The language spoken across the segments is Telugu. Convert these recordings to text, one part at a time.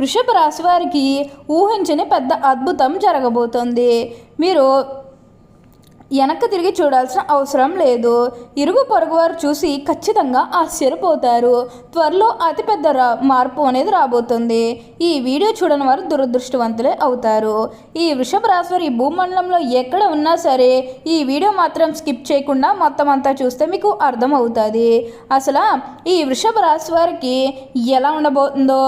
వృషభ రాశి వారికి ఊహించని పెద్ద అద్భుతం జరగబోతోంది. మీరు వెనక్కి తిరిగి చూడాల్సిన అవసరం లేదు. ఇరుగు పొరుగువారు చూసి ఖచ్చితంగా ఆశ్చర్యపోతారు. త్వరలో అతిపెద్ద రా మార్పు అనేది రాబోతుంది. ఈ వీడియో చూడని వారు దురదృష్టవంతులే అవుతారు. ఈ వృషభ రాశి ఈ భూమండలంలో ఎక్కడ ఉన్నా సరే ఈ వీడియో మాత్రం స్కిప్ చేయకుండా మొత్తం అంతా చూస్తే మీకు అర్థం అవుతుంది అసలు ఈ వృషభ రాశి వారికి ఎలా ఉండబోతుందో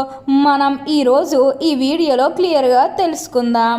మనం ఈరోజు ఈ వీడియోలో క్లియర్గా తెలుసుకుందాం.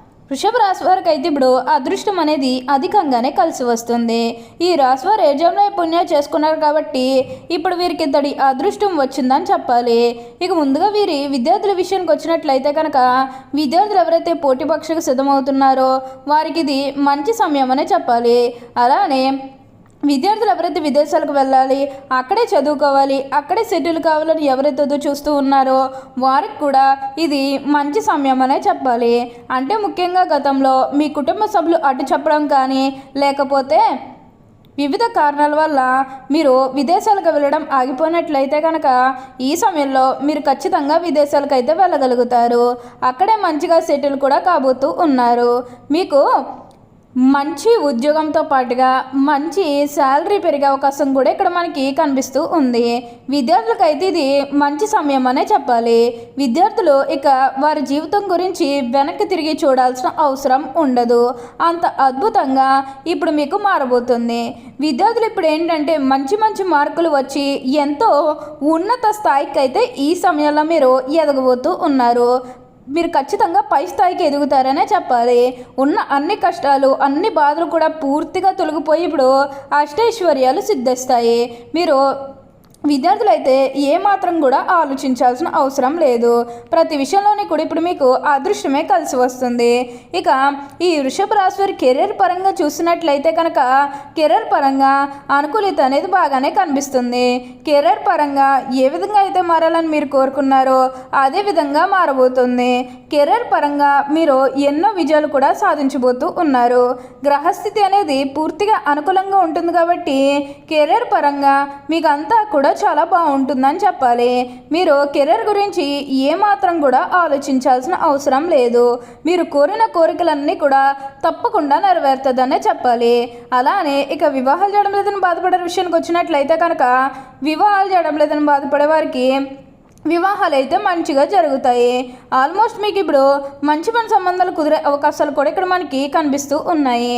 వృషభ రాశి వారికి అయితే ఇప్పుడు అదృష్టం అనేది అధికంగానే కలిసి వస్తుంది. ఈ రాశి వారు ఏజంలో పుణ్యం చేసుకున్నారు కాబట్టి ఇప్పుడు వీరికి ఇంతటి అదృష్టం వచ్చిందని చెప్పాలి. ఇక ముందుగా వీరి విద్యార్థుల విషయానికి వచ్చినట్లయితే కనుక విద్యార్థులు ఎవరైతే పోటీ పక్షకు సిద్ధమవుతున్నారో వారికి ఇది మంచి సమయం అనే చెప్పాలి. అలానే విద్యార్థులు ఎవరైతే విదేశాలకు వెళ్ళాలి అక్కడే చదువుకోవాలి అక్కడే సెటిల్ కావాలని ఎవరైతే చూస్తూ ఉన్నారో వారికి కూడా ఇది మంచి సమయం అనే చెప్పాలి. అంటే ముఖ్యంగా గతంలో మీ కుటుంబ సభ్యులు అడ్డు చెప్పడం కానీ లేకపోతే వివిధ కారణాల వల్ల మీరు విదేశాలకు వెళ్ళడం ఆగిపోయినట్లయితే కనుక ఈ సమయంలో మీరు ఖచ్చితంగా విదేశాలకు అయితే వెళ్ళగలుగుతారు. అక్కడే మంచిగా సెటిల్ కూడా కాబోతూ ఉన్నారు. మీకు మంచి ఉద్యోగంతో పాటుగా మంచి శాలరీ పెరిగే అవకాశం కూడా ఇక్కడ మనకి కనిపిస్తూ ఉంది. విద్యార్థులకు అయితే ఇది మంచి సమయం అనే చెప్పాలి. విద్యార్థులు ఇక వారి జీవితం గురించి వెనక్కి తిరిగి చూడాల్సిన అవసరం ఉండదు. అంత అద్భుతంగా ఇప్పుడు మీకు మారబోతుంది. విద్యార్థులు ఇప్పుడు ఏంటంటే మంచి మంచి మార్కులు వచ్చి ఎంతో ఉన్నత స్థాయికి అయితే ఈ సమయంలో మీరు ఎదగబోతూ ఉన్నారు. మీరు ఖచ్చితంగా పై స్థాయికి ఎదుగుతారనే చెప్పాలి. ఉన్న అన్ని కష్టాలు అన్ని బాధలు కూడా పూర్తిగా తొలగిపోయి ఇప్పుడు అష్టైశ్వర్యాలు సిద్ధిస్తాయి. మీరు విద్యార్థులైతే ఏమాత్రం కూడా ఆలోచించాల్సిన అవసరం లేదు. ప్రతి విషయంలోనే కూడా ఇప్పుడు మీకు అదృష్టమే కలిసి వస్తుంది. ఇక ఈ వృషభ రాశి వారి కెరీర్ పరంగా చూసినట్లయితే కనుక కెరీర్ పరంగా అనుకూలిత అనేది బాగానే కనిపిస్తుంది. కెరీర్ పరంగా ఏ విధంగా అయితే మారాలని మీరు కోరుకున్నారో అదే విధంగా మారబోతుంది. కెరీర్ పరంగా మీరు ఎన్నో విజయాలు కూడా సాధించబోతూ ఉన్నారు. గ్రహస్థితి అనేది పూర్తిగా అనుకూలంగా ఉంటుంది కాబట్టి కెరీర్ పరంగా మీకు అంతా కూడా చాలా బాగుంటుందని చెప్పాలి. మీరు కెరీర్ గురించి ఏమాత్రం కూడా ఆలోచించాల్సిన అవసరం లేదు. మీరు కోరిన కోరికలన్నీ కూడా తప్పకుండా నెరవేరుతుందనే చెప్పాలి. అలానే ఇక వివాహాలు చేయడం లేదని బాధపడే విషయానికి వచ్చినట్లయితే కనుక వివాహాలు చేయడం లేదని బాధపడే వారికి వివాహాలు అయితే మంచిగా జరుగుతాయి. ఆల్మోస్ట్ మీకు ఇప్పుడు మంచి మన సంబంధాలు కుదిరే అవకాశాలు కూడా ఇక్కడ మనకి కనిపిస్తూ ఉన్నాయి.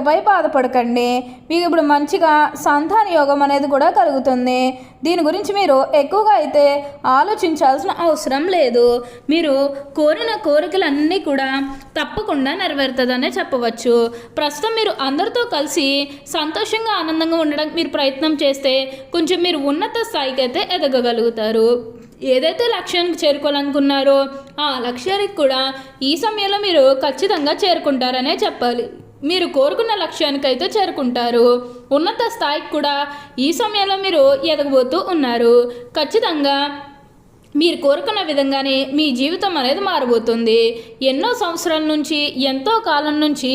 ఇకపై బాధపడకండి మీకు ఇప్పుడు మంచిగా సంతాన యోగం అనేది కూడా కలుగుతుంది. దీని గురించి మీరు ఎక్కువగా అయితే ఆలోచించాల్సిన అవసరం లేదు. మీరు కోరిన కోరికలన్నీ కూడా తప్పకుండా నెరవేరుతుందనే చెప్పవచ్చు. ప్రస్తుతం మీరు అందరితో కలిసి సంతోషంగా ఆనందంగా ఉండడానికి మీరు ప్రయత్నం చేస్తే కొంచెం మీరు ఉన్నత స్థాయికి అయితే ఎదగగలుగుతారు. ఏదైతే లక్ష్యానికి చేరుకోవాలనుకున్నారో ఆ లక్ష్యానికి కూడా ఈ సమయంలో మీరు ఖచ్చితంగా చేరుకుంటారనే చెప్పాలి. మీరు కోరుకున్న లక్ష్యానికైతే చేరుకుంటారు. ఉన్నత స్థాయికి కూడా ఈ సమయంలో మీరు ఎదగబోతూ ఉన్నారు. ఖచ్చితంగా మీరు కోరుకున్న విధంగానే మీ జీవితం అనేది మారబోతుంది. ఎన్నో సంవత్సరాల నుంచి ఎంతో కాలం నుంచి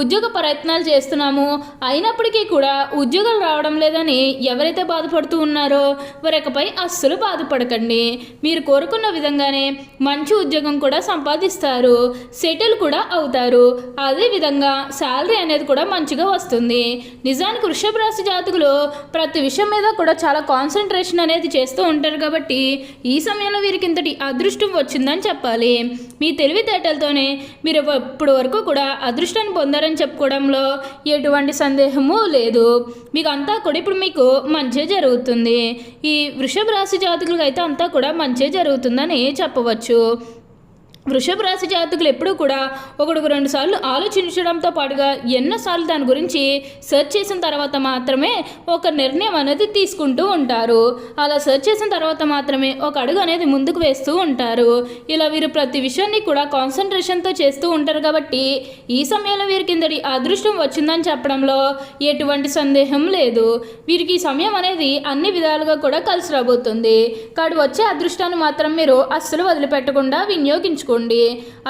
ఉద్యోగ ప్రయత్నాలు చేస్తున్నాము. అయినప్పటికీ కూడా ఉద్యోగాలు రావడం లేదని ఎవరైతే బాధపడుతూ ఉన్నారో వారికపై అస్సలు బాధపడకండి. మీరు కోరుకున్న విధంగానే మంచి ఉద్యోగం కూడా సంపాదిస్తారు. సెటిల్ కూడా అవుతారు. అదేవిధంగా శాలరీ అనేది కూడా మంచిగా వస్తుంది. నిజానికి వృషభ రాశి జాతకులు ప్రతి విషయం మీద కూడా చాలా కాన్సన్ట్రేషన్ అనేది చేస్తూ ఉంటారు కాబట్టి ఈ సమయం సమయంలో వీరికి ఇంతటి అదృష్టం వచ్చిందని చెప్పాలి. మీ తెలివితేటలతోనే మీరు ఇప్పటి వరకు కూడా అదృష్టాన్ని పొందారని చెప్పుకోవడంలో ఎటువంటి సందేహము లేదు. మీకు అంతా కూడా ఇప్పుడు మీకు మంచి జరుగుతుంది. ఈ వృషభ రాశి జాతకులకు అయితే అంతా కూడా మంచి జరుగుతుందని చెప్పవచ్చు. వృషభ రాశి జాతకులు ఎప్పుడూ కూడా ఒకడుకు రెండు సార్లు ఆలోచించడంతో పాటుగా ఎన్నోసార్లు దాని గురించి సెర్చ్ చేసిన తర్వాత మాత్రమే ఒక నిర్ణయం అనేది తీసుకుంటూ ఉంటారు. అలా సెర్చ్ చేసిన తర్వాత మాత్రమే ఒక అడుగు అనేది ముందుకు వేస్తూ ఉంటారు. ఇలా వీరు ప్రతి విషయాన్ని కూడా కాన్సన్ట్రేషన్తో చేస్తూ ఉంటారు కాబట్టి ఈ సమయంలో వీరికి కిందటి అదృష్టం వచ్చిందని చెప్పడంలో ఎటువంటి సందేహం లేదు. వీరికి ఈ సమయం అనేది అన్ని విధాలుగా కూడా కలిసి రాబోతుంది. కాడు వచ్చే అదృష్టాన్ని మాత్రం మీరు అస్సలు వదిలిపెట్టకుండా వినియోగించుకోండి.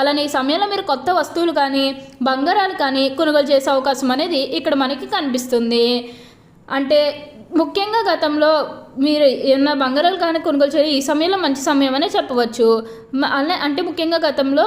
అలానే ఈ సమయంలో మీరు కొత్త వస్తువులు కానీ బంగారాలు కానీ కొనుగోలు చేసే అవకాశం అనేది ఇక్కడ మనకి కనిపిస్తుంది. అంటే ముఖ్యంగా గతంలో మీరు ఏమన్నా బంగారాలు కానీ కొనుగోలు చేయాలి ఈ సమయంలో మంచి సమయం అనే చెప్పవచ్చు. అలా అంటే ముఖ్యంగా గతంలో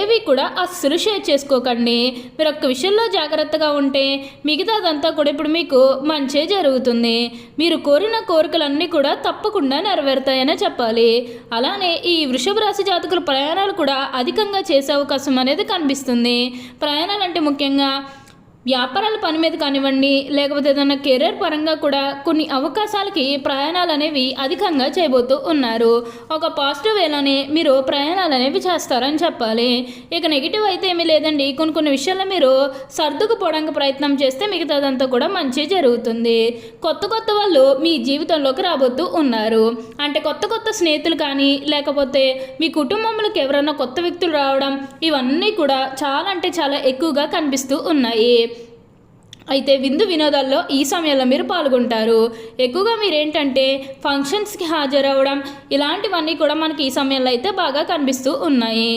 ఏవి కూడా అస్సలు షేర్ చేసుకోకండి. మీరు ఒక్క విషయంలో జాగ్రత్తగా ఉంటే మిగతాదంతా కూడా ఇప్పుడు మీకు మంచే జరుగుతుంది. మీరు కోరిన కోరికలన్నీ కూడా తప్పకుండా నెరవేరుతాయనే చెప్పాలి. అలానే ఈ వృషభ రాశి జాతకుల ప్రయాణాలు కూడా అధికంగా చేసే అవకాశం అనేది కనిపిస్తుంది. ప్రయాణాలు అంటే ముఖ్యంగా వ్యాపారాల పని మీద కానివ్వండి లేకపోతే ఏదైనా కెరీర్ పరంగా కూడా కొన్ని అవకాశాలకి ప్రయాణాలు అనేవి అధికంగా చేయబోతూ ఉన్నారు. ఒక పాజిటివ్ వేలోనే మీరు ప్రయాణాలు అనేవి చేస్తారని చెప్పాలి. ఇక నెగిటివ్ అయితే ఏమీ లేదండి. కొన్ని కొన్ని విషయాల్లో మీరు సర్దుకుపోవడానికి ప్రయత్నం చేస్తే మిగతాదంతా కూడా మంచి జరుగుతుంది. కొత్త కొత్త వాళ్ళు మీ జీవితంలోకి రాబోతూ ఉన్నారు. అంటే కొత్త కొత్త స్నేహితులు కానీ లేకపోతే మీ కుటుంబంలోకి ఎవరైనా కొత్త వ్యక్తులు రావడం ఇవన్నీ కూడా చాలా అంటే చాలా ఎక్కువగా కనిపిస్తూ ఉన్నాయి. అయితే విందు వినోదాల్లో ఈ సమయంలో మీరు పాల్గొంటారు. ఎక్కువగా మీరు ఏంటంటే ఫంక్షన్స్కి హాజరవ్వడం ఇలాంటివన్నీ కూడా మనకి ఈ సమయంలో అయితే బాగా కనిపిస్తూ ఉన్నాయి.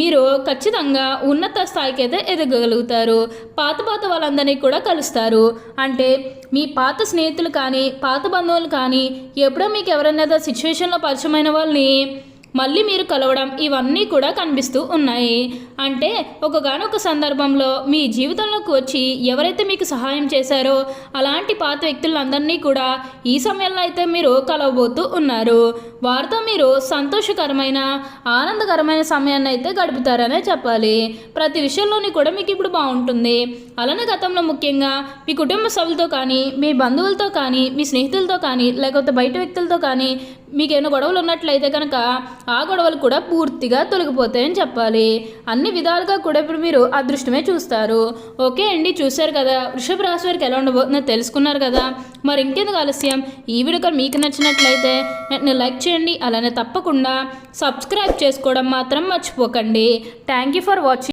మీరు ఖచ్చితంగా ఉన్నత స్థాయికి అయితే ఎదగగలుగుతారు. పాత పాత వాళ్ళందరినీ కూడా కలుస్తారు. అంటే మీ పాత స్నేహితులు కానీ పాత బంధువులు కానీ ఎప్పుడో మీకు ఎవరైనా సిచ్యువేషన్లో పరిచయమైన వాళ్ళని మళ్ళీ మీరు కలవడం ఇవన్నీ కూడా కనిపిస్తూ ఉన్నాయి. అంటే ఒకగానొక సందర్భంలో మీ జీవితంలోకి వచ్చి ఎవరైతే మీకు సహాయం చేశారో అలాంటి పాత వ్యక్తులందరినీ కూడా ఈ సమయంలో అయితే మీరు కలవబోతూ ఉన్నారు. వారితో మీరు సంతోషకరమైన ఆనందకరమైన సమయాన్ని అయితే గడుపుతారనే చెప్పాలి. ప్రతి విషయంలోని కూడా మీకు ఇప్పుడు బాగుంటుంది. అలానే గతంలో ముఖ్యంగా మీ కుటుంబ సభ్యులతో కానీ మీ బంధువులతో కానీ మీ స్నేహితులతో కానీ లేకపోతే బయట వ్యక్తులతో కానీ మీకు ఏమైనా గొడవలు ఉన్నట్లయితే కనుక ఆ గొడవలు కూడా పూర్తిగా తొలగిపోతాయని చెప్పాలి. అన్ని విధాలుగా కూడా ఇప్పుడు మీరు అదృష్టమే చూస్తారు. ఓకే అండి చూశారు కదా. వృషభ రాశి వారికి ఎలా ఉండబోతుందో తెలుసుకున్నారు కదా. మరి ఇంకెందుకు ఆలస్యం? ఈ వీడియో మీకు నచ్చినట్లయితే వెంటనే లైక్ చేయండి. అలానే తప్పకుండా సబ్స్క్రైబ్ చేసుకోవడం మాత్రం మర్చిపోకండి. Thank you for watching.